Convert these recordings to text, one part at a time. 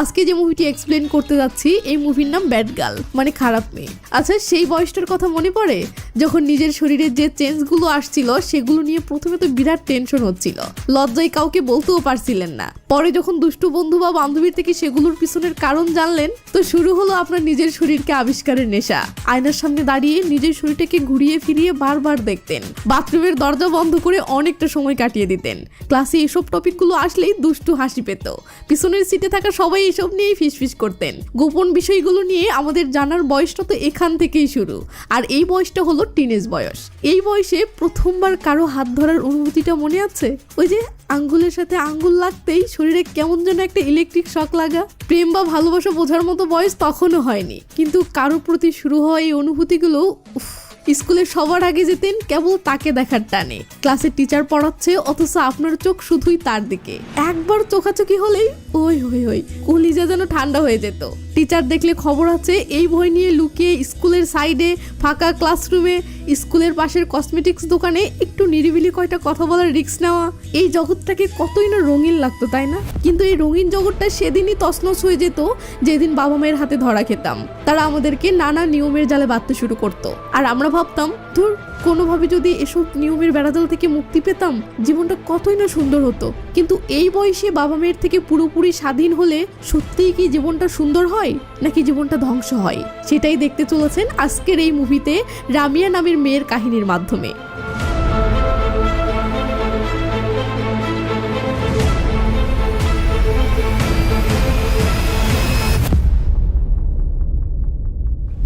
আজকে যে মুভিটি এক্সপ্লেন করতে যাচ্ছি, এই মুভির নাম ব্যাড গার্ল মানে খারাপ মেয়ে। আচ্ছা সেই বয়সটার কথা মনে পড়ে? যখন নিজের শরীরের যে চেঞ্জগুলো আসছিল, সেগুলো নিয়ে প্রথমে তো বিরাট টেনশন হচ্ছিল। লজ্জায় কাউকে বলতেও পারছিলেন না। পরে যখন দুষ্টু বন্ধু বা বান্ধবীর থেকে সেগুলোর পিছনের কারণ জানলেন, তো শুরু হলো আপনার নিজের শরীরকে আবিষ্কারের নেশা। আয়নার সামনে দাঁড়িয়ে নিজের শরীরটাকে ঘুরিয়ে ফিরিয়ে বারবার দেখতেন। বাথরুমের দরজা বন্ধ করে অনেকটা সময় কাটিয়ে দিতেন। ক্লাসে এসব টপিকগুলো আসলেই দুষ্টু হাসি পেত। পিছনের সিটে থাকা সবাই এসব নিয়েই ফিসফিস করতেন। গোপন বিষয়গুলো নিয়ে আমাদের জানার বয়সটা তো এখান থেকেই শুরু। আর এই বয়সটা হলো টিনেজ বয়স। এই বয়সে প্রথমবার কারও হাত ধরার অনুভূতিটা মনে আছে? ওই যে আঙ্গুলের সাথে আঙ্গুল লাগতেই শরীরে কেমন যেন একটা ইলেকট্রিক শক লাগা। প্রেম বা ভালোবাসা বোঝার মতো বয়স তখনও হয়নি। কিন্তু কারোর প্রতি শুরু হওয়া এই অনুভূতিগুলো উফ, স্কুলে সবার আগে যেতেন কেবল তাকে দেখার টানে। ক্লাসের টিচার পড়াচ্ছে, অথচ আপনার চোখ শুধুই তার দিকে। একবার চোখাচোখি হলেই, ওই হই হই কলিজা যেন ঠান্ডা হয়ে যেত। টিচার দেখলে খবর আছে, এই ভয় নিয়ে লুকিয়ে স্কুলের সাইডে ফাঁকা ক্লাসরুমে, স্কুলের পাশের কসমেটিক্স দোকানে একটু নিরিবিলি কয়টা কথা বলার রিস্ক নেওয়া। এই জগৎটাকে কতই না রঙিন লাগতো, তাই না? কিন্তু এই রঙিন জগৎটা সেদিনই তছনছ হয়ে যেত, যেদিন বাবা মায়ের হাতে ধরা খেতাম। তারা আমাদেরকে নানা নিয়মের জালে বাঁধতে শুরু করতো। আর আমরা ভাবতাম, ধর, কোনোভাবে যদি এসব নিয়মের বেড়াজাল থেকে মুক্তি পেতাম, জীবনটা কতই না সুন্দর হতো। কিন্তু এই বয়সে বাবা মেয়ের থেকে পুরোপুরি স্বাধীন হলে সত্যিই কি জীবনটা সুন্দর হয়, নাকি জীবনটা ধ্বংস হয়? সেটাই দেখতে চলেছেন আজকের এই মুভিতে রামিয়া নামের মেয়ের কাহিনীর মাধ্যমে।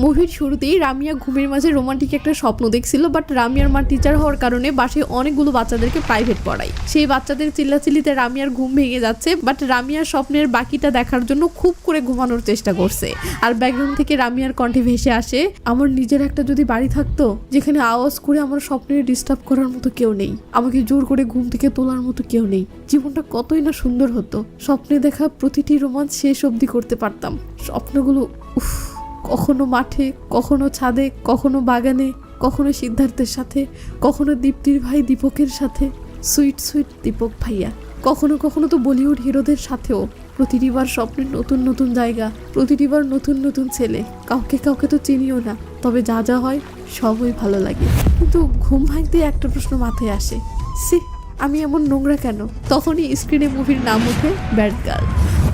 মুভির শুরুতেই রামিয়া ঘুমের মাঝে রোমান্টিক একটা স্বপ্ন দেখছিল বাট রামিয়ার মা টিচার হওয়ার কারণে বাসে অনেকগুলো বাচ্চাদেরকে প্রাইভেট পড়ায়। সেই বাচ্চাদের চিল্লাচিল্লিতে রামিয়ার ঘুম ভেঙে যাচ্ছে বাট রামিয়ার স্বপ্নের বাকিটা দেখার জন্য খুব করে ঘুমানোর চেষ্টা করছে। আর ব্যাকগ্রাউন্ড থেকে রামিয়ার কণ্ঠে ভেসে আসে, আমার নিজের একটা যদি বাড়ি থাকতো, যেখানে আওয়াজ করে আমার স্বপ্নের ডিস্টার্ব করার মতো কেউ নেই, আমাকে জোর করে ঘুম থেকে তোলার মতো কেউ নেই, জীবনটা কতই না সুন্দর হতো, স্বপ্নে দেখা প্রতিটি রোমাঞ্চ শেষ অবধি করতে পারতাম। স্বপ্নগুলো, উফ। কখনো মাঠে, কখনো ছাদে, কখনো বাগানে, কখনো সিদ্ধার্থের সাথে, কখনো দীপ্তির ভাই দীপকের সাথে। সুইট সুইট দীপক ভাইয়া, কখনো কখনো তো বলিউড হিরোদের সাথেও। প্রতিটিবার স্বপ্নের নতুন নতুন জায়গা প্রতিটিবার নতুন নতুন ছেলে। কাউকে কাউকে তো চিনিও না, তবে যা যা হয় সবই ভালো লাগে। কিন্তু ঘুম ভাঙতে একটা প্রশ্ন মাথায় আসে সি আমি এমন নোংরা কেন? তখনই স্ক্রিনে মুভির নাম ওঠে ব্যাড গার্ল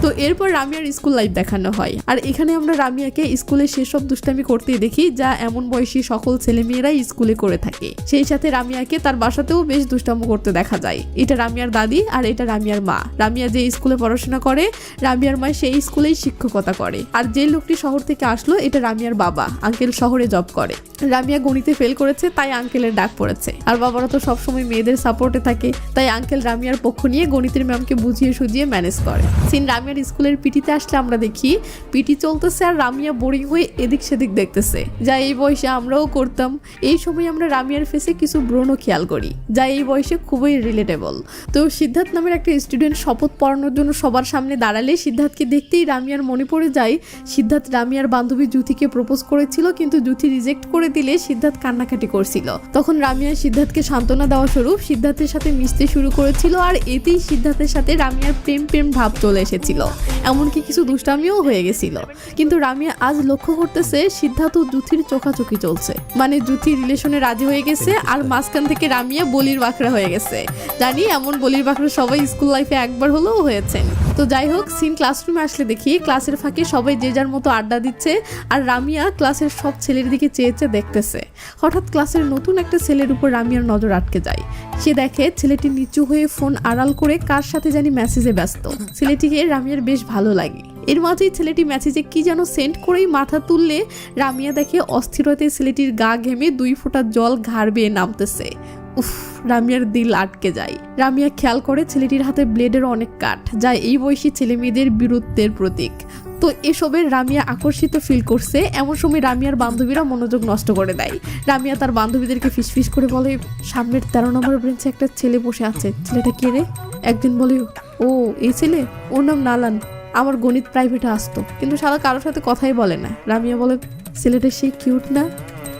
তো এরপর রামিয়ার স্কুল লাইফ দেখানো হয়। আর এখানে আমরা রামিয়াকে স্কুলে সেসব দুষ্টামি করতে দেখি, যা এমন বয়সী সকল ছেলেমেয়েরাই স্কুলে করে থাকে। সেই সাথে রামিয়াকে তার বাসাতেও বেশ দুষ্টামি করতে দেখা যায়। এটা রামিয়ার দাদি আর এটা রামিয়ার মা। রামিয়া যে স্কুলে পড়াশোনা করে, রামিয়ার মা সেই স্কুলেই শিক্ষকতা করে। আর যে লোকটি শহর থেকে আসলো, এটা রামিয়ার বাবা। আঙ্কেল শহরে জব করে। রামিয়া গণিতে ফেল করেছে, তাই আঙ্কেলের ডাক পড়েছে। আর বাবারা তো সবসময় মেয়েদের সাপোর্টে থাকে, তাই আঙ্কেল রামিয়ার পক্ষ নিয়ে গণিতের ম্যামকে বুঝিয়ে সুঝিয়ে ম্যানেজ করে। সিন রামিয়ার স্কুলের পিটিতে আসলে আমরা দেখি, পিটি চলতেছে আর রামিয়া বোরিং হয়ে এদিক সেদিক দেখতেছে। যা এই বয়সে আমরাও করতাম। এই সময় আমরা রামিয়ার ফেসে কিছু ব্রণও খেয়াল করি, যা এই বয়সে খুবই রিলেটেবল তো সিদ্ধার্থ নামের একটা স্টুডেন্ট শপথ পড়ানোর জন্য সবার সামনে দাঁড়ালে সিদ্ধার্থকে দেখতেই রামিয়ার মনে পড়ে যায়, সিদ্ধার্থ রামিয়ার বান্ধবী জুথিকে প্রপোজ করেছিল, কিন্তু জুথি রিজেক্ট করে দিলে সিদ্ধার্থ কান্নাকাটি করছিল। তখন রামিয়া সিদ্ধার্থকে সান্ত্বনা দেওয়া স্বরূপ সিদ্ধার্থের সাথে মিশতে শুরু করেছিল আর এতেই সিদ্ধার্থের সাথে রামিয়ার প্রেম প্রেম ভাব চলে এসেছিল। এমনকি কিছু দুষ্টামিও হয়ে গেছিল। কিন্তু রামিয়া আজ লক্ষ্য করতেছে সিদ্ধার্থ জুথির চোখাচোখি চলছে। মানে জুথি রিলেশনে রাজি হয়ে গেছে আর মাঝখান থেকে রামিয়া বলির বাঁকড়া হয়ে গেছে। জানি এমন বলির বাঁকড়া সবাই স্কুল লাইফে একবার হলেও হয়েছেন তো যাই হোক সিন ক্লাসরুমে আসলে দেখি ক্লাসের ফাঁকে সবাই যে যার মতো আড্ডা দিচ্ছে আর রামিয়া ক্লাসের সব ছেলের দিকে চেয়ে চেয়ে দেখতেছে। হঠাৎ ক্লাসের নতুন একটা ছেলের উপর রামিয়ার নজর আটকে যায়। সে দেখে ছেলেটি নিচু হয়ে ফোন আড়াল করে কার সাথে জানি মেসেজে ব্যস্ত। ছেলেটিকে রামিয়ার বেশ ভালো লাগে। এর মাঝেই ছেলেটি মেসেজে কি যেন সেন্ট করেই মাথা তুললে রামিয়া দেখে অস্থিরতায় ছেলেটির গা ঘেমে দুই ফোঁটা জল ঘাড় বেয়ে নামতেছে। উফ, রামিয়ার দিল আটকে যায়। রামিয়া খেয়াল করে ছেলেটির হাতে ব্লেডের অনেক কাঠ, যা এই বয়সী ছেলে মেয়েদের বীরত্বের প্রতীক। তো এসবের রামিয়া আকর্ষিত ফিল করছে। এমন সময় রামিয়ার বান্ধবীরা মনোযোগ নষ্ট করে দেয়। রামিয়া তার বান্ধবীদেরকে ফিসফিস করে বলে, সামনের তেরো নম্বর ব্রেঞ্চে একটা ছেলে বসে আছে। ছেলেটা কে রে? একদিন বলে, ও, এই ছেলে? ওর নাম নালান। আমার গণিত প্রাইভেটে আসতো। কিন্তু সারা কারোর সাথে কথাই বলে না। রামিয়া বলে, ছেলেটা সেই কিউট না?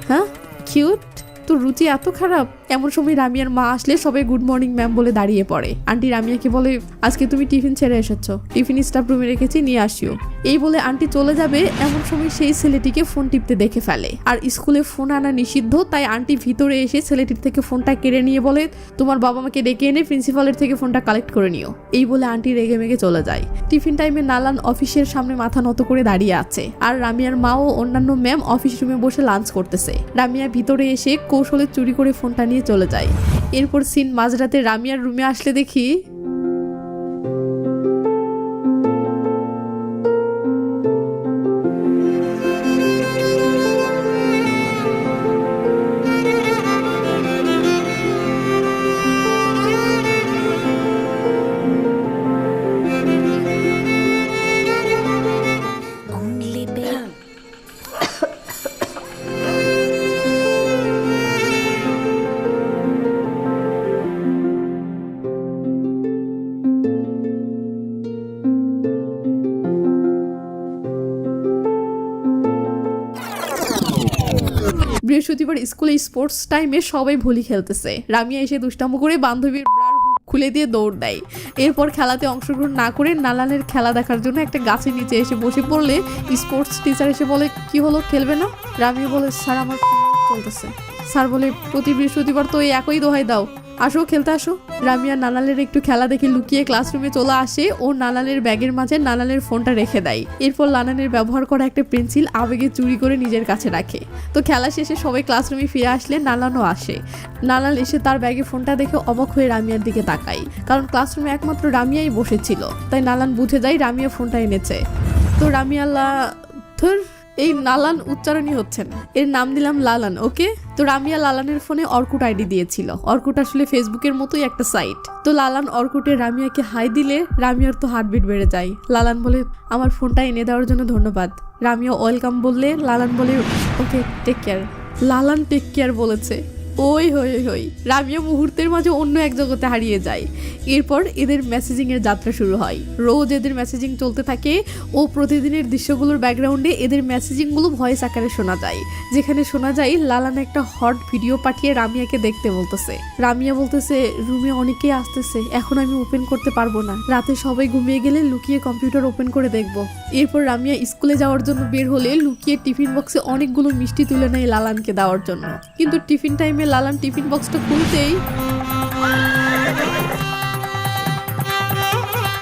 হ্যাঁ? কিউট তোর রুচি এত খারাপ? এমন সময় রামিয়ার মা আসলে সবাই গুড মর্নিং ম্যাম বলে দাঁড়িয়ে পড়ে। আন্টি রামিয়াকে বলে, আজকে তুমি টিফিন ছেড়ে এসেছ। টিফিন স্টাফ রুমে রেখেছি, নিয়ে আসিও। এই বলে আন্টি চলে যাবে, এমন সময় সেই ছেলেটিকে ফোন টিপতে দেখে ফেলে। আর স্কুলে ফোন আনা নিষিদ্ধ, তাই আন্টি ভিতরে এসে ছেলেটির থেকে ফোনটা কেড়ে নিয়ে বলে, তোমার বাবা মাকে ডেকে এনে প্রিন্সিপালের থেকে ফোনটা কালেক্ট করে নিও। এই বলে আন্টি রেগে মেগে চলে যায়। টিফিন টাইমে নালান অফিসের সামনে মাথা নত করে দাঁড়িয়ে আছে। আর রামিয়ার মা ও অন্যান্য ম্যাম অফিস রুমে বসে লাঞ্চ করতেছে। রামিয়া ভিতরে এসে কৌশলে চুরি করে ফোনটা নিয়ে চলে যায় এরপর সিন মাঝরাতে রামিয়ার রুমে আসলে দেখি বৃহস্পতিবার স্কুলে স্পোর্টস টাইমে সবাই ভলি খেলতেছে। রামিয়া এসে দুষ্টামো করে বান্ধবীর খুলে দিয়ে দৌড় দেয়। এরপর খেলাতে অংশগ্রহণ না করে নালানের খেলা দেখার জন্য একটা গাছের নিচে এসে বসে পড়লে স্পোর্টস টিচার এসে বলে, কি হলো, খেলবে না? রামিয়া বলে, স্যার, আমার চলতেছে। স্যার বলে, প্রতি বৃহস্পতিবার তো একই দোহাই দাও। আসো, খেলতে আসো। রামিয়া নানালের একটু খেলা দেখে লুকিয়ে ক্লাসরুমে চলে আসে। ও নানালের ব্যাগের মাঝে নানালের ফোনটা রেখে দেয়। এরপর নানানের ব্যবহার করা একটা পেন্সিল আবেগে চুরি করে নিজের কাছে রাখে। তো খেলা শেষে সবাই ক্লাসরুমে ফিরে আসলে নানানও আসে। নানাল এসে তার ব্যাগে ফোনটা দেখে অবাক হয়ে রামিয়ার দিকে তাকায়। কারণ ক্লাসরুমে একমাত্র রামিয়াই বসেছিল। তাই নালান বুঝে যায় রামিয়া ফোনটা এনেছে। তো রামিয়াল্লা ধর, এই নালান উচ্চারণই হচ্ছে না। এর নাম দিলাম লালান, ওকে? তো রামিয়া লালানের ফোনে অর্কুট আইডি দিয়েছিল। অর্কুট আসলে ফেসবুকের মতোই একটা সাইট। তো লালান অর্কুটে রামিয়াকে হাই দিলে রামিয়ার তো হার্টবিট বেড়ে যায়। লালান বলে, আমার ফোনটা এনে দেওয়ার জন্য ধন্যবাদ। রামিয়া ওয়েলকাম বললে, লালান বলে, okay take care Lalan take care বলেছে। ওই হই হই রামিয়া মুহূর্তের মাঝে অন্য এক জগতে হারিয়ে যায়। এরপর এদের মেসেজিং এর যাত্রা শুরু হয়। রোজ এদের মেসেজিং চলতে থাকে ও প্রতিদিনের দৃশ্যগুলোর ব্যাকগ্রাউন্ডে এদের মেসেজিংগুলো ভয়েস আকারে শোনা যায়। যেখানে শোনা যায়, লালান একটা হট ভিডিও পাঠিয়ে রামিয়াকে দেখতে বলতেছে। রামিয়া বলতেছে রুমে অনেকেই আসতেছে। এখন আমি ওপেন করতে পারব না। রাতে সবাই ঘুমিয়ে গেলে লুকিয়ে কম্পিউটার ওপেন করে দেখব। এরপর রামিয়া স্কুলে যাওয়ার জন্য বের হলে লুকিয়ে টিফিন বক্সে অনেকগুলো মিষ্টি তুলে নেয় লালানকে দেওয়ার জন্য। কিন্তু টিফিন টাইমে লালান টিফিন বক্সটা খুলতেই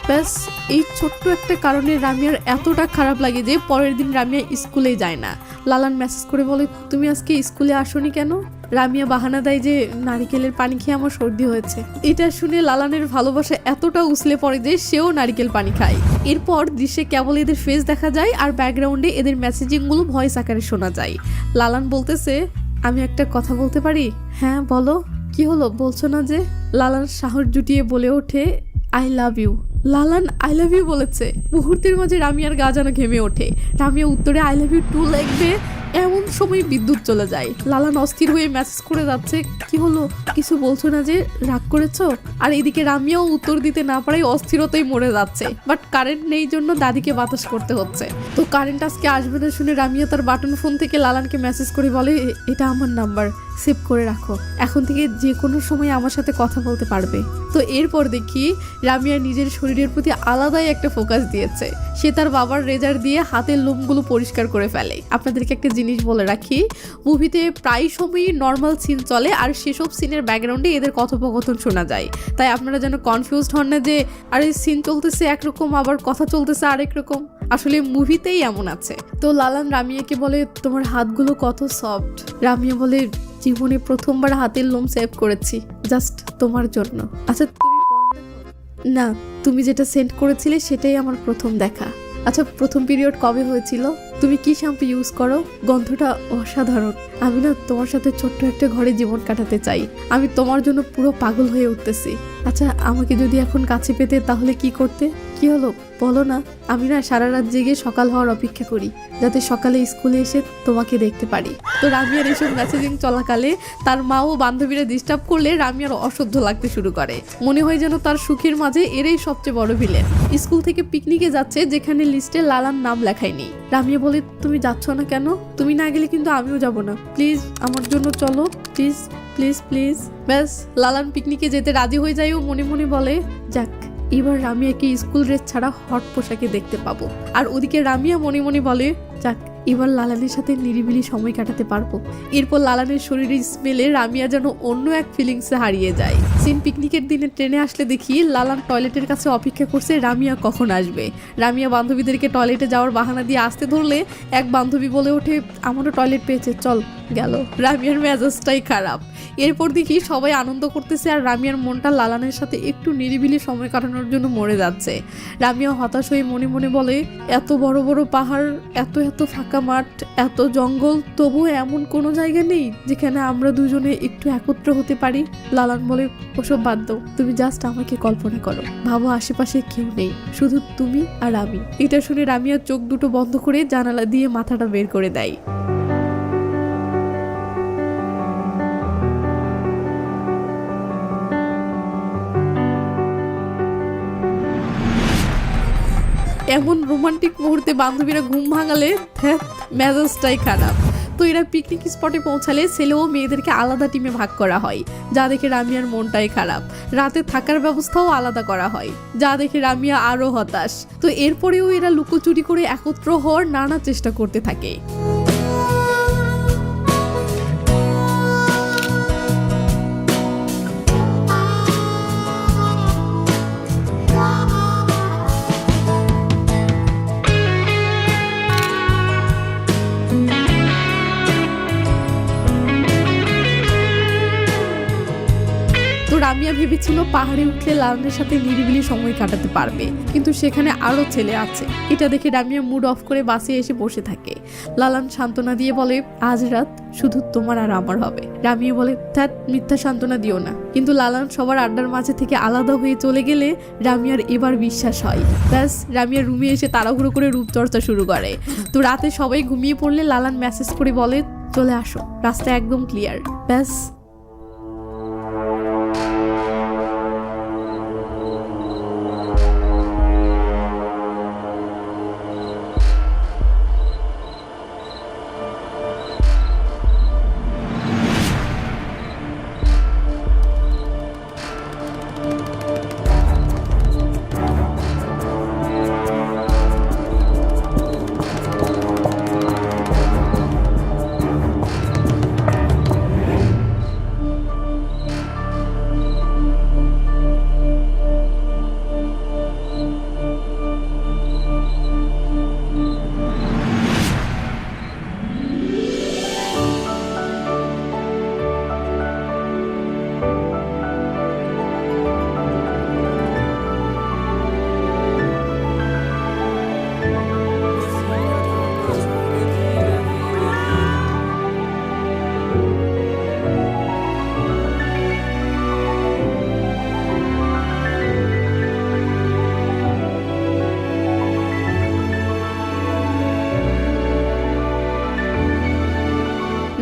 ব্যাস, এই ছোট্ট একটা কারণে রামিয়ার এতটা খারাপ লাগে যে পরের দিন রামিয়া স্কুলে যায় না। লালান মেসেজ করে বলে, তুমি আজকে স্কুলে আসোনি কেন? রামিয়া বাহানা দেয় যে, নারিকেলের পানি খেয়ে আমার সর্দি হয়েছে। এটা শুনে লালানের ভালোবাসা এতটা উছলে পড়ে যে সেও নারিকেল পানি খায়। এরপর দৃশ্যে কেবল এদের ফেস দেখা যায় আর ব্যাকগ্রাউন্ডে এদের মেসেজিংগুলো ভয়েস আকারে শোনা যায়। লালান বলতেছে আমি একটা কথা বলতে পারি? হ্যাঁ বলো। কি হলো? বলছো না যে লালান সাহস জুটিয়ে বলে ওঠে I love you Lalan I love you বলেছে। মুহূর্তের মাঝে রামিয়ার গা যেন ঘেমে ওঠে। রামিয়া উত্তরে আই লাভ ইউ টু লিখবে এমন সময় বিদ্যুৎ চলে যায়। লালান অস্থির হয়ে মেসেজ করে যাচ্ছে, কি হলো? কিছু বলছো না যে? রাগ করেছ? আর এদিকে রামিয়াও উত্তর দিতে না পারাই অস্থিরতাই মরে যাচ্ছে। বাট কারেন্ট নেই জন্য দাদিকে বাতাস করতে হচ্ছে। তো কারেন্ট আজকে আসবে না শুনে রামিয়া তার বাটন ফোন থেকে লালানকে মেসেজ করে বলে এটা আমার নাম্বার সেভ করে রাখো। এখন থেকে যে কোনো সময় আমার সাথে কথা বলতে পারবে। তো এরপর দেখি রামিয়া নিজের শরীরের প্রতি আলাদাই একটা ফোকাস দিয়েছে। সে তার বাবার রেজার দিয়ে হাতের লোমগুলো পরিষ্কার করে ফেলে। আপনাদেরকে একটা জিনিস বলে রাখি মুভিতে প্রায় সময়ই নর্মাল সিন চলে আর সেসব সিনের ব্যাকগ্রাউন্ডে এদের কথোপকথন শোনা যায়। তাই আপনারা যেন কনফিউজড হন না যে, আরে সিন চলতেছে একরকম, আবার কথা চলতেছে আরেক রকম। আসলে মুভিতেই এমন আছে। তো লালান রামিয়াকে বলে, তোমার হাতগুলো কত সফট রামিয়া বলে জীবনে প্রথমবার হাতের লোম সেভ করেছি জাস্ট তোমার জন্য। আচ্ছা তুমি না, তুমি যেটা সেন্ড করেছিলে সেটাই আমার প্রথম দেখা। আচ্ছা প্রথম পিরিয়ড কবে হয়েছিল? তুমি কি শ্যাম্পু ইউজ করো? গন্ধটা অসাধারণ। আমি না তোমার সাথে ছোট্ট একটা ঘরে জীবন কাটাতে চাই। আমি তোমার জন্য পুরো পাগল হয়ে উঠতেছি। আচ্ছা আমাকে যদি এখন কাছে পেতে তাহলে কি করতে? কি হলো? বলো না। আমি না সারা রাত জেগে সকাল হওয়ার অপেক্ষা করি, যাতে সকালে স্কুলে এসে তোমাকে দেখতে পারি। তো রামিয়ার এসব মেসেজিং চলাকালে তার মা ও বান্ধবীরা ডিস্টার্ব করলে রামিয়ার অসহ্য লাগতে শুরু করে। মনে হয় যেন তার সুখের মাঝে এরাই সবচেয়ে বড় ভিলেন স্কুল থেকে পিকনিকে যাচ্ছে, যেখানে লিস্টে লালার নাম লেখায়নি। রামিয়া বলে, তুমি যাচ্ছ না কেন? তুমি না গেলে কিন্তু আমিও যাব না। প্লিজ, আমার জন্য চলো। Please please please. ব্যাস, লালান পিকনিকে যেতে রাজি হয়ে যায় ও মনে মনে বলে, যাক, এবার রামিয়াকে স্কুল ড্রেস ছাড়া হট পোশাকে দেখতে পাবো। আর ওদিকে রামিয়া মনে মনে বলে, যাক এবার লালানের সাথে নিরিবিলি সময় কাটাতে পারব। এরপর লালানের শরীরের স্মেলে রামিয়া যেন অন্য এক ফিলিংসে হারিয়ে যায়। সিন পিকনিকের দিনে ট্রেনে আসলে দেখি লালান টয়লেটের কাছে অপেক্ষা করছে রামিয়া কখন আসবে। রামিয়া বান্ধবীদেরকে টয়লেটে যাওয়ার বাহানা দিয়ে আসতে ধরলে এক বান্ধবী বলে ওঠে, আমারও টয়লেট পেয়েছে, চল। গেল। রামিয়ার মেজাজটাই খারাপ। এরপর দেখি সবাই আনন্দ করতেছে আর রামিয়ার মনটা লালানের সাথে একটু নিরিবিলি সময় কাটানোর জন্য মরে যাচ্ছে। রামিয়া হতাশ হয়ে মনে মনে বলে, এত বড় বড় পাহাড়, এত এত ফাঁকা মাঠ, এত জঙ্গল, তবুও এমন কোনো জায়গা নেই যেখানে আমরা দুজনে একটু একত্র হতে পারি? লালান বলে, ওসব বাদ দাও, তুমি জাস্ট আমাকে কল্পনা করো। ভাবো আশেপাশে কেউ নেই, শুধু তুমি আর আমি। এটা শুনে রামিয়ার চোখ দুটো বন্ধ করে জানালা দিয়ে মাথাটা বের করে দেয়। এমন রোমান্টিক মুহূর্তে বান্ধবীরা ঘুম ভাঙালে মেজাজটাই খারাপ। তো এরা পিকনিক স্পটে পৌঁছালে ছেলে ও মেয়েদেরকে আলাদা টিমে ভাগ করা হয়, যা দেখে রামিয়ার মনটাই খারাপ। রাতে থাকার ব্যবস্থাও আলাদা করা হয়, যা দেখে রামিয়া আরও হতাশ। তো এরপরেও এরা লুকোচুরি করে একত্র হওয়ার নানা চেষ্টা করতে থাকে। রামিয়া ভেবেছিল পাহাড়ে উঠলে লালনের সাথে নিরিবিলি সময় কাটাতে পারবে। কিন্তু সেখানে আরও ছেলে আছে। এটা দেখে রামিয়া মুড অফ করে বাসে এসে বসে থাকে। লালান সান্ত্বনা দিয়ে বলে, আজ রাত শুধু তোমার আর আমার হবে। রামিয়া বলে ধ্যাত মিথ্যা সান্ত্বনা দিও না। কিন্তু লালান সবার আড্ডার মাঝে থেকে আলাদা হয়ে চলে গেলে রামিয়ার এবার বিশ্বাস হয়। ব্যাস রামিয়ার রুমে এসে তাড়াহুড়ো করে রূপচর্চা শুরু করে। তো রাতে সবাই ঘুমিয়ে পড়লে লালান মেসেজ করে বলে, চলে আসো, রাস্তা একদম ক্লিয়ার ব্যাস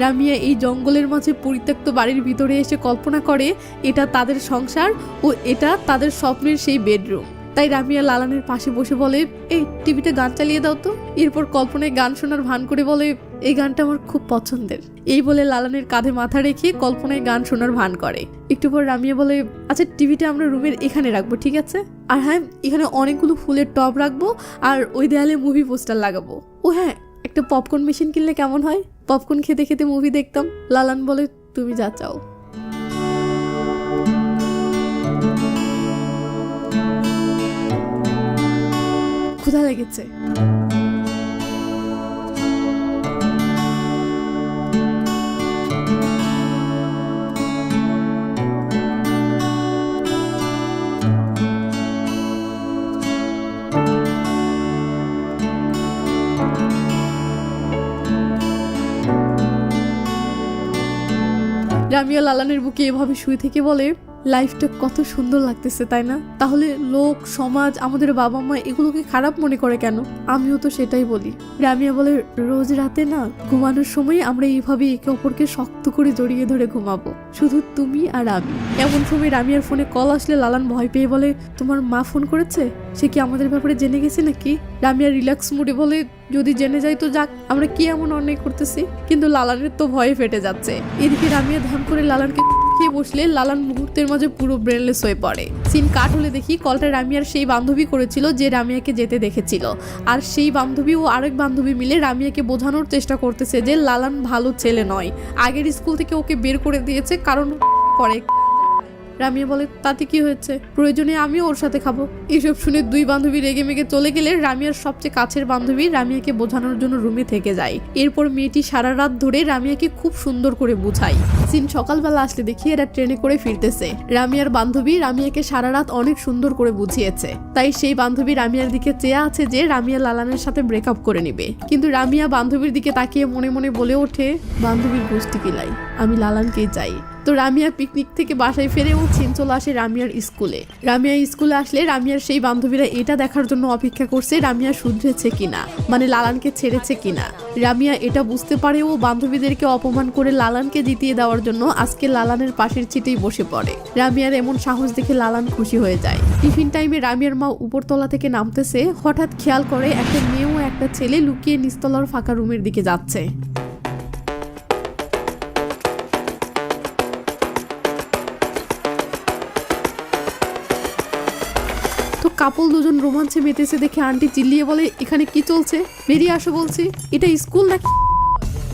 রামিয়া এই জঙ্গলের মাঝে পরিত্যক্ত বাড়ির ভিতরে এসে কল্পনা করে, এটা তাদের সংসার ও এটা তাদের স্বপ্নের সেই বেডরুম। তাই রামিয়া লালানের পাশে বসে বলে, এই, টিভিতে গান চালিয়ে দাও তো। এরপর কল্পনায় গান শোনার ভান করে বলে, এই গানটা আমার খুব পছন্দের। এই বলে লালানের কাঁধে মাথা রেখে কল্পনায় গান শোনার ভান করে। একটু পর রামিয়া বলে আচ্ছা টিভিটা আমরা রুমের এখানে রাখব, ঠিক আছে? আর হ্যাঁ এখানে অনেকগুলো ফুলের টব রাখব আর ওই দেয়ালে মুভি পোস্টার লাগাবো। ও হ্যাঁ একটা পপকর্ন মেশিন কিনলে কেমন হয়? পপকর্ন খেতে খেতে মুভি দেখতাম। লালান বলে তুমি যা চাও। ক্ষুধা লেগেছে। রামিয়া লালানের বুকে এভাবে শুয়ে থেকে বলে লাইফটা কত সুন্দর লাগতেছে, তাই না? তাহলে লোক, সমাজ, আমাদের বাবা মা এগুলোকে খারাপ মনে করে কেন? আমিও তো সেটাই বলি। রামিয়া বলে, রোজ রাতে না, ঘুমানোর সময় আমরা এইভাবে একে অপরকে শক্ত করে জড়িয়ে ধরে ঘুমাবো। শুধু তুমি আর আমি। এমন সময় রামিয়ার ফোনে কল আসলে লালান ভয় পেয়ে বলে, তোমার মা ফোন করেছে? সে কি আমাদের ব্যাপারে জেনে গেছে নাকি? রামিয়া রিল্যাক্স মুডে বলে, যদি জেনে যাই তো যাক, আমরা কি এমন অন্যায় করতেছি? কিন্তু লালানের তো ভয়ে ফেটে যাচ্ছে। এদিকে রামিয়া ধ্যান করে লালানকে খেয়ে বসলে লালান মুহূর্তের মাঝে পুরো ব্রেনলেস হয়ে পড়ে। সিন কাট হলে দেখি কলটা রামিয়ার সেই বান্ধবী করেছিল যে রামিয়াকে যেতে দেখেছিল। আর সেই বান্ধবী ও আরেক বান্ধবী মিলে রামিয়াকে বোঝানোর চেষ্টা করতেছে যে লালান ভালো ছেলে নয়। আগের স্কুল থেকে ওকে বের করে দিয়েছে কারণ করে রামিয়া বলে, তাতে কি হয়েছে? প্রয়োজনে আমিও ওর সাথে খাব। এসব শুনে দুই বান্ধবী রেগে মেগে চলে গেলে রামিয়ার সবচেয়ে কাছের বান্ধবী রামিয়াকে বোঝানোর জন্য রুমে থেকে যায়। এরপর মেয়েটি সারা রাত ধরে রামিয়াকে খুব সুন্দর করে বুঝায়। সিন সকালবেলা আসলে দেখি এরা ট্রেনে করে ফিরতেছে। রামিয়ার বান্ধবী রামিয়াকে সারা রাত অনেক সুন্দর করে বুঝিয়েছে। তাই সেই বান্ধবী রামিয়ার দিকে চেয়ে আছে যে রামিয়া লালানের সাথে ব্রেকআপ করে নিবে। কিন্তু রামিয়া বান্ধবীর দিকে তাকিয়ে মনে মনে বলে ওঠে, বান্ধবীর গোষ্ঠী কিলাই আমি লালানকেই চাই। তো রামিয়া পিকনিক থেকে বাসায় ফিরে ও ছিন চলে আসে রামিয়ার স্কুলে। রামিয়া স্কুলে আসলে রামিয়ার সেই বান্ধবীরা এটা দেখার জন্য অপেক্ষা করছে রামিয়া শুধরেছে কিনা মানে লালানকে ছেড়েছে কিনা। রামিয়া এটা বুঝতে পারে ও বান্ধবীদেরকে অপমান করে লালানকে জিতিয়ে দেওয়ার জন্য আজকে লালানের পাশের চিটেই বসে পড়ে। রামিয়ার এমন সাহস দেখে লালান খুশি হয়ে যায়। টিফিন টাইমে রামিয়ার মা উপরতলা থেকে নামতেছে, হঠাৎ খেয়াল করে একটা মেয়ে ও একটা ছেলে লুকিয়ে নিস্তলার ফাঁকা রুমের দিকে যাচ্ছে। কাপল দুজন রোমাঞ্চে মেতেছে দেখে আন্টি চিল্লিয়ে বলে, এখানে কি চলছে? বেরিয়ে আসো, বলছি। এটা স্কুল নাকি?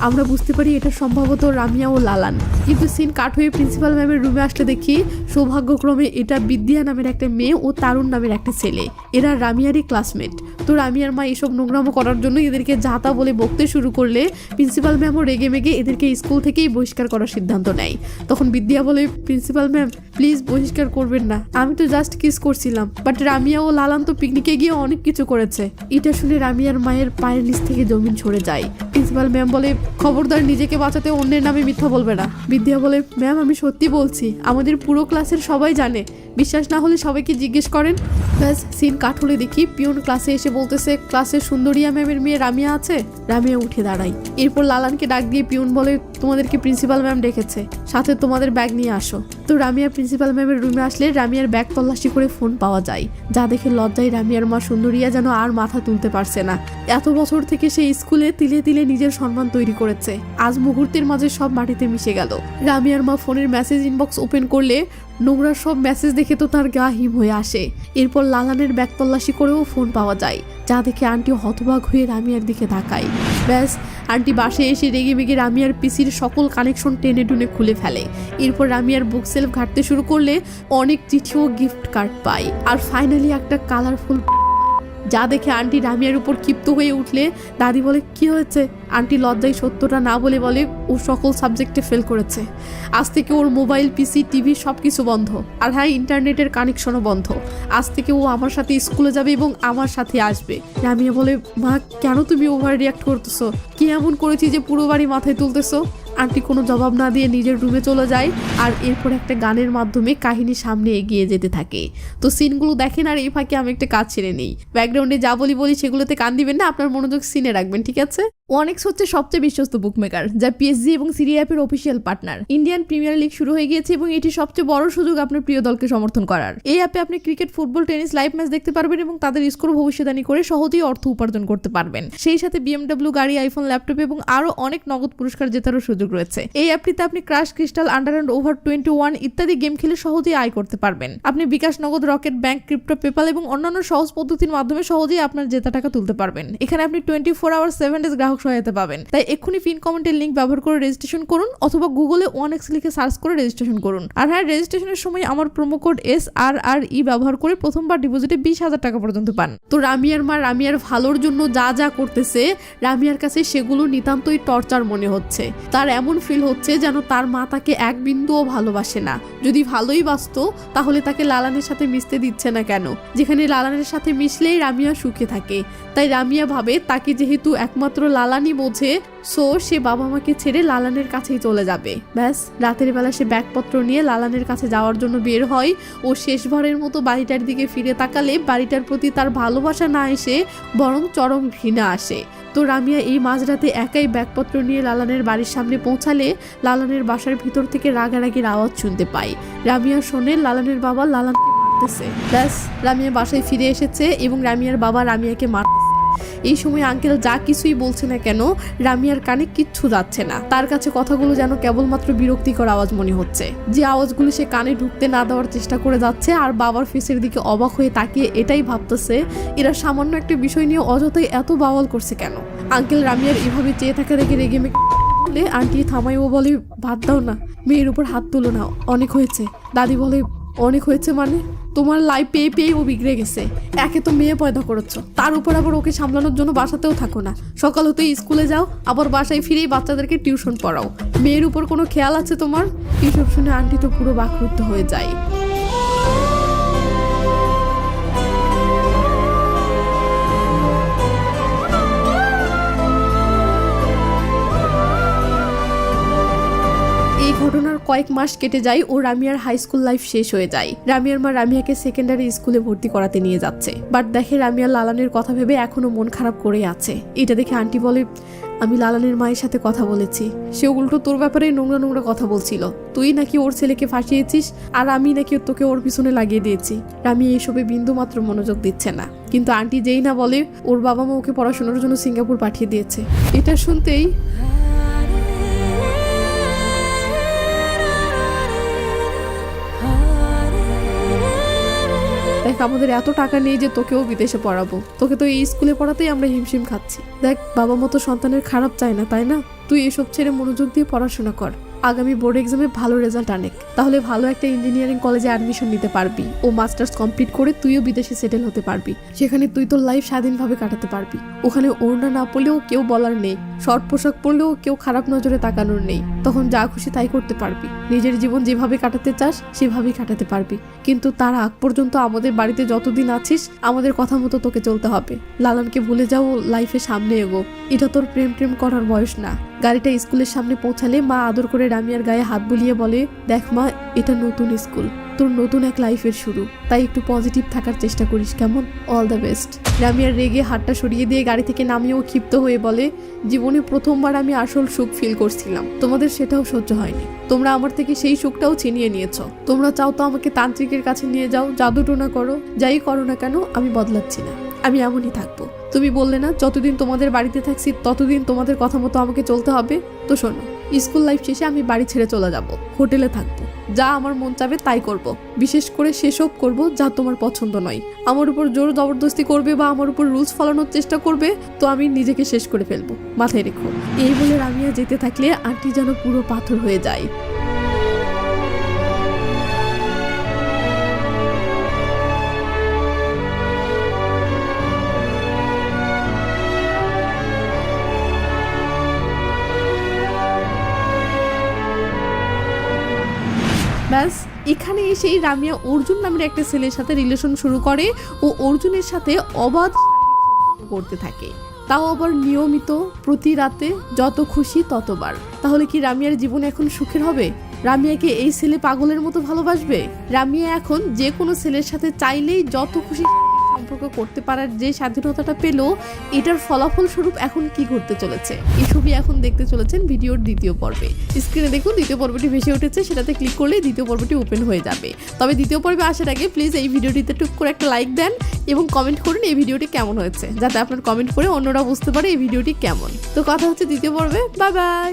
আমরা বুঝতে পারি এটা সম্ভবত রামিয়া ও লালান। কিন্তু সিন কাট হয়ে প্রিন্সিপাল ম্যামের রুমে আসলে দেখি সৌভাগ্যক্রমে এটা বিদ্যা নামের একটা মেয়ে ও তারুণ নামের একটা ছেলে। এরা রামিয়ারই ক্লাসমেট তো রামিয়ার মা এসব নোংরামো করার জন্য এদেরকে যাতা বলে বকতে শুরু করলে প্রিন্সিপাল ম্যামও রেগে মেগে এদেরকে স্কুল থেকেই বহিষ্কার করার সিদ্ধান্ত নেয়। তখন বিদ্যা বলে, প্রিন্সিপাল ম্যাম প্লিজ বহিষ্কার করবেন না। আমি তো জাস্ট কিস করছিলাম। বাট রামিয়া ও লালান তো পিকনিকে গিয়ে অনেক কিছু করেছে। এটা শুনে রামিয়ার মায়ের পায়ের নিচ থেকে জমিন সরে যায়। প্রিন্সিপাল ম্যাম বলে খবরদার নিজেকে বাঁচাতে অন্যের নামে মিথ্যা বলবে না। বিদ্যা বলে, ম্যাম, আমি সত্যি বলছি, আমাদের পুরো ক্লাসের সবাই জানে। বিশ্বাস না হলে সবাইকে জিজ্ঞেস করেন। ব্যাস, সিন কাঠ হলে দেখি, পিয়ন ক্লাসে এসে বলতেছে ক্লাসে সুন্দরিয়া ম্যামের মেয়ে রামিয়া আছে? রামিয়া উঠে দাঁড়ায়। এরপর লালানকে ডাক দিয়ে পিয়ন বলে তোমাদেরকে প্রিন্সিপাল ম্যাম ডেকেছে। সাথে তোমাদের ব্যাগ নিয়ে আসো। তো রামিয়া প্রিন্সিপাল ম্যামের রুমে আসলে রামিয়ার ব্যাগ তল্লাশি করে ফোন পাওয়া যায়। যা দেখে লজ্জায় রামিয়ার মা সুন্দরিয়া যেন আর মাথা তুলতে পারছে না। এত বছর থেকে সে স্কুলে তিলে তিলে নিজের সম্মান তৈরি করেছে। আজ মুহূর্তের মাঝে সব মাটিতে মিশে গেল। রামিয়ার মা ফোনের মেসেজ ইনবক্স ওপেন করলে নোংরা সব মেসেজ দেখে তো তার গা হিম হয়ে আসে। এরপর লালানের ব্যাগ তল্লাশি করেও ফোন পাওয়া যায়। যা দেখে আন্টি হতবাক হয়ে রামিয়ার দিকে তাকায়। ব্যাস, আন্টি বাসে এসে রেগে মেগে রামিয়ার পিসির সকল কানেকশন টেনে টুনে খুলে ফেলে। এরপর রামিয়ার বুক সেলফ ঘাটতে শুরু করলে অনেক চিঠিও গিফট কার্ড পায়। আর ফাইনালি একটা কালারফুল যা দেখে আন্টি রামিয়ার উপর ক্ষিপ্ত হয়ে উঠলে, দাদি বলে, কি হয়েছে? আন্টি লজ্জায় সত্যটা না বলে বলে, ও সকল সাবজেক্টে ফেল করেছে। আজ থেকে ওর মোবাইল পিসি টিভি সব কিছু বন্ধ। আর হ্যাঁ ইন্টারনেটের কানেকশনও বন্ধ। আজ থেকে ও আমার সাথে স্কুলে যাবে এবং আমার সাথে আসবে। রামিয়া বলে, মা, কেন তুমি ওভার রিয়াক্ট করতেছো? কি এমন করেছি যে পুরো বাড়ি মাথায় তুলতেছো? আন্টি কোনো জবাব না দিয়ে নিজের রুমে চলে যায় আর এরপর একটা গানের মাধ্যমে কাহিনী সামনে এগিয়ে যেতে থাকে। তো সিনগুলো দেখেন আর এই ফাঁকে আমি একটা কাজ ছেড়ে নেই। ব্যাকগ্রাউন্ডে যা বলি বলি সেগুলোতে কান দিবেন না, আপনার মনোযোগ সিনে রাখবেন, ঠিক আছে? ওয়ানেক্স হচ্ছে সবচেয়ে বিশ্বস্ত বুকমেকার যা পিএসজি এবং সিরি অ্যাপের official partner Indian Premier League শুরু হয়ে গিয়েছে এবং এটি সবচেয়ে বড় সুযোগ আপনার প্রিয় দলকে সমর্থন করার। এই অ্যাপে আপনি cricket football tennis live match দেখতে পারবেন এবং তাদের স্কোর ভবিষ্যৎবাণী করে সহজেই অর্থ উপার্জন করতে পারবেন। সেই সাথে বিএমডব্লিউ গাড়ি আইফোন ল্যাপটপ এবং আরও অনেক নগদ পুরস্কার জেতারও সুযোগ রয়েছে। এই অ্যাপটিতে আপনি crash crystal under and over twenty one ইত্যাদি গেম খেলে সহজেই আয় করতে পারবেন। আপনি বিকাশ নগদ, রকেট, ব্যাংক, ক্রিপ্টো পেপাল এবং অন্যান্য সহজ পদ্ধতির মাধ্যমে সহজেই আপনার জেতা টাকা তুলতে পারবেন। এখানে আপনি twenty four hour seven days গ্রাহক সহায়তা পাবেন। তাই এক্ষুনি পিন কমেন্টের লিঙ্ক ব্যবহার করে রেজিস্ট্রেশন করুন অথবা গুগলে ওয়ান এক্স লিখে সার্চ করে রেজিস্ট্রেশন করুন। আর হ্যাঁ রেজিস্ট্রেশনের সময় আমার promo code S R R E ব্যবহার করে প্রথমবার ডিপোজিটে বিশ হাজার টাকা পর্যন্ত পান। তো রামিয়ার মা রামিয়ার ভালোর জন্য যা যা করতেছে রামিয়ার কাছে সেগুলো নিতান্তই টর্চার মনে হচ্ছে। তার এমন ফিল হচ্ছে যেন তার মা তাকে এক বিন্দুও ভালোবাসে না। যদি ভালোই বাসতো তাহলে তাকে লালানের সাথে মিশতে দিচ্ছে না কেন? যেখানে লালানের সাথে মিশলেই রামিয়া সুখে থাকে। তাই রামিয়া ভাবে তাকে যেহেতু একমাত্র লালানি বোঝে সো সে বাবা মাকে ছেড়ে লালানের কাছেই চলে যাবে। ব্যাস, রাতের বেলা সে ব্যাগপত্র নিয়ে লালানের কাছে যাওয়ার জন্য বের হয় ও শেষ শেষবারের মতো বাড়িটার দিকে ফিরে তাকালে বাড়িটার প্রতি তার ভালোবাসা না এসে বরং চরম ঘৃণা আসে। তো রামিয়া এই মাঝরাতে একাই ব্যাগপত্র নিয়ে লালানের বাড়ির সামনে পৌঁছালে লালানের বাসার ভিতর থেকে রাগারাগির আওয়াজ শুনতে পায়। রামিয়া শোনে লালানের বাবা লালানকে মারতেছে। ব্যাস, রামিয়া বাসায় ফিরে এসেছে এবং রামিয়ার বাবা রামিয়াকে মারতেছে এই সময় আঙ্কেল যা কিছুই বলছে না কেন, রামিয়ার কানে কিচ্ছু যাচ্ছে না। তার কাছে কথাগুলো যেন কেবলমাত্র বিরক্তিকর আওয়াজ মনে হচ্ছে। যে আওয়াজগুলো সে কানে ঢুকতে না দেওয়ার চেষ্টা করে যাচ্ছে আর বাবার ফেসের দিকে অবাক হয়ে তাকিয়ে এটাই ভাবতেছে, এরা সামান্য একটা বিষয় নিয়ে অযথাই এত বাওয়াল করছে কেন? আঙ্কেল রামিয়ার এভাবে চেয়ে থাকা দেখে রেগে আন্টি থামাই, ও বলে ভাত দাও না, মেয়ের উপর হাত তুলো না। অনেক হয়েছে। দাদি বলে অনেক হয়েছে মানে? তোমার লাইফ পেয়ে পেয়ে ও বিগড়ে গেছে। একে তো মেয়ে পয়দা করছ। তার উপর আবার ওকে সামলানোর জন্য বাসাতেও থাকো না। সকাল হতে স্কুলে যাও, আবার বাসায় ফিরেই বাচ্চাদেরকে টিউশন পড়াও। মেয়ের উপর কোনো খেয়াল আছে তোমার? এইসব শুনে আন্টি তো পুরো বাকরুদ্ধ হয়ে যায়। কয়েক মাস কেটে যায় ও রামিয়ার হাই স্কুল লাইফ শেষ হয়ে যায়। রামিয়ার মা রামিয়াকে সেকেন্ডারি স্কুলে ভর্তি করাতে নিয়ে যাচ্ছে। বাট দেখে রামিয়া লালানের কথা ভেবে এখনও মন খারাপ করে আছে। এটা দেখে আন্টি বলে, আমি লালানের মায়ের সাথে কথা বলেছি। সে উল্টো তোর ব্যাপারে নোংরা নোংরা কথা বলছিল। তুই নাকি ওর ছেলেকে ফাঁসিয়েছিস আর আমি নাকি তোকে ওর পিছনে লাগিয়ে দিয়েছি। রামিয়া এইসবে বিন্দু মাত্র মনোযোগ দিচ্ছে না। কিন্তু আন্টি যেই না বলে, ওর বাবা মা ওকে পড়াশোনার জন্য সিঙ্গাপুর পাঠিয়ে দিয়েছে। এটা শুনতেই আমাদের এত টাকা নেই যে তোকেও বিদেশে পড়াবো। তোকে তো এই স্কুলে পড়াতেই আমরা হিমশিম খাচ্ছি। দেখ, বাবা মতো সন্তানের খারাপ চায় না, তাই না? তুই এসব ছেড়ে মনোযোগ দিয়ে পড়াশোনা কর। আগামী বোর্ড এক্সামে ভালো রেজাল্ট আনেক। তাহলে ভালো একটা ইঞ্জিনিয়ারিং কলেজে অ্যাডমিশন নিতে পারবি ও মাস্টার্স কমপ্লিট করে তুইও বিদেশে সেটেল হতে পারবি। সেখানে তুই তোর লাইফ স্বাধীনভাবে কাটাতে পারবি। ওখানে ওড়না না পড়লেও কেউ বলার নেই। শর্ট পোশাক পরলেও কেউ খারাপ নজরে তাকানোর নেই। তখন যা খুশি তাই করতে পারবি। নিজের জীবন যেভাবে কাটাতে চাস, সেভাবেই কাটাতে পারবি। কিন্তু তার আগ পর্যন্ত আমাদের বাড়িতে যতদিন আছিস, আমাদের কথা মতো তোকে চলতে হবে। লালনকে ভুলে যাও লাইফে সামনে এগো। এটা তোর প্রেম প্রেম করার বয়স না। গাড়িটা স্কুলের সামনে পৌঁছালে মা আদর করে রামিয়ার গায়ে হাত বুলিয়ে বলে, দেখ মা, এটা নতুন স্কুল। তোর নতুন এক লাইফের শুরু। তাই একটু পজিটিভ থাকার চেষ্টা করিস, কেমন? অল দ্য বেস্ট রামিয়ার রেগে হাতটা সরিয়ে দিয়ে গাড়ি থেকে নামিয়েও ক্ষিপ্ত হয়ে বলে, জীবনে প্রথমবার আমি আসল সুখ ফিল করছিলাম। তোমাদের সেটাও সহ্য হয়নি। তোমরা আমার থেকে সেই সুখটাও ছিনিয়ে নিয়েছো। তোমরা চাও তো আমাকে তান্ত্রিকের কাছে নিয়ে যাও জাদু টোনা করো। যাই করো না কেন, আমি বদলাচ্ছি না। আমি এমনই থাকব। তুমি বললে না, যতদিন তোমাদের বাড়িতে থাকছি, ততদিন তোমাদের কথা মতো আমাকে চলতে হবে। তো শোনো, স্কুল লাইফ শেষে আমি বাড়ি ছেড়ে চলে যাব, হোটেলে থাকব। যা আমার মন চাবে তাই করব। বিশেষ করে সেসব করব যা তোমার পছন্দ নয়। আমার উপর জোর জবরদস্তি করবে বা আমার উপর রুলস ফলানোর চেষ্টা করবে, তো আমি নিজেকে শেষ করে ফেলব। মাথায় রেখো। এই বলে রামিয়া যেতে থাকলে আটটি যেন পুরো পাথর হয়ে যায়। ব্যাস, এখানে এসেই রামিয়া অর্জুন নামের একটা ছেলের সাথে রিলেশন শুরু করে ও অর্জুনের সাথে অবাধ করতে থাকে। তাও আবার নিয়মিত, প্রতি রাতে, যত খুশি ততবার। তাহলে কি রামিয়ার জীবন এখন সুখের হবে? রামিয়াকে এই ছেলে পাগলের মতো ভালোবাসবে? রামিয়া এখন যে কোনো ছেলের সাথে চাইলেই যত খুশি সম্পর্ক করতে পারার যে স্বাধীনতাটা পেল, এটার ফলাফল স্বরূপ এখন কি ঘটতে চলেছে? এসবই এখন দেখতে চলেছেন ভিডিওর দ্বিতীয় পর্বে। স্ক্রিনে দেখুন, দ্বিতীয় পর্বটি ভেসে উঠেছে, সেটাতে ক্লিক করলে দ্বিতীয় পর্বটি ওপেন হয়ে যাবে। তবে দ্বিতীয় পর্বে আসার আগে প্লিজ এই ভিডিওটিতে টুক করে একটা লাইক দেন এবং কমেন্ট করুন এই ভিডিওটি কেমন হয়েছে, যাতে আপনার কমেন্ট করে অন্যরা বুঝতে পারে এই ভিডিওটি কেমন। তো কথা হচ্ছে দ্বিতীয় পর্বে বাই বাই